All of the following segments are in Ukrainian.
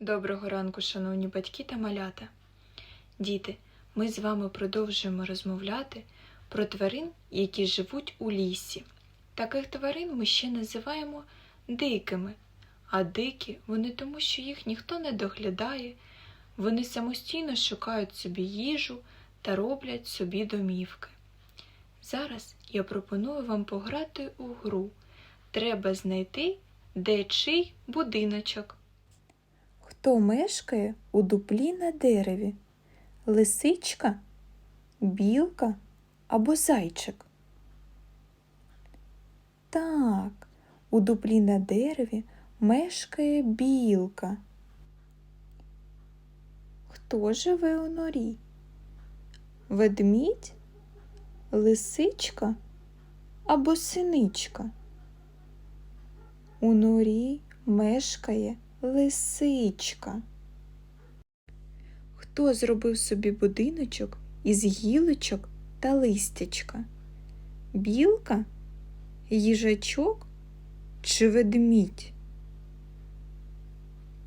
Доброго ранку, шановні батьки та малята. Діти, ми з вами продовжуємо розмовляти про тварин, які живуть у лісі. Таких тварин ми ще називаємо дикими, а дикі вони тому, що їх ніхто не доглядає, вони самостійно шукають собі їжу та роблять собі домівки. Зараз я пропоную вам пограти у гру. Треба знайти, де чий будиночок. Хто мешкає у дуплі на дереві? Лисичка, білка або зайчик? Так, у дуплі на дереві мешкає білка. Хто живе у норі? Ведмідь, лисичка або синичка? У норі мешкає лисичка. Хто зробив собі будиночок із гілочок та листячка? Білка, їжачок чи ведмідь?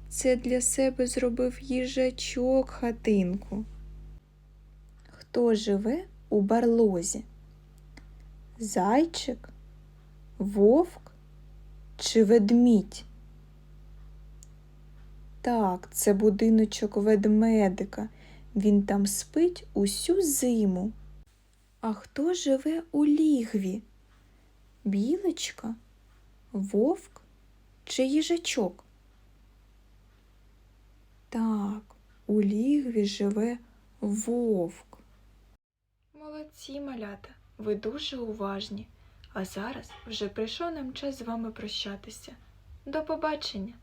Це для себе зробив їжачок хатинку. Хто живе у барлозі? Зайчик, вовк чи ведмідь? Так, це будиночок ведмедика. Він там спить усю зиму. А хто живе у лігві? Білочка, вовк чи їжачок? Так, у лігві живе вовк. Молодці, малята, ви дуже уважні. А зараз вже прийшов нам час з вами прощатися. До побачення!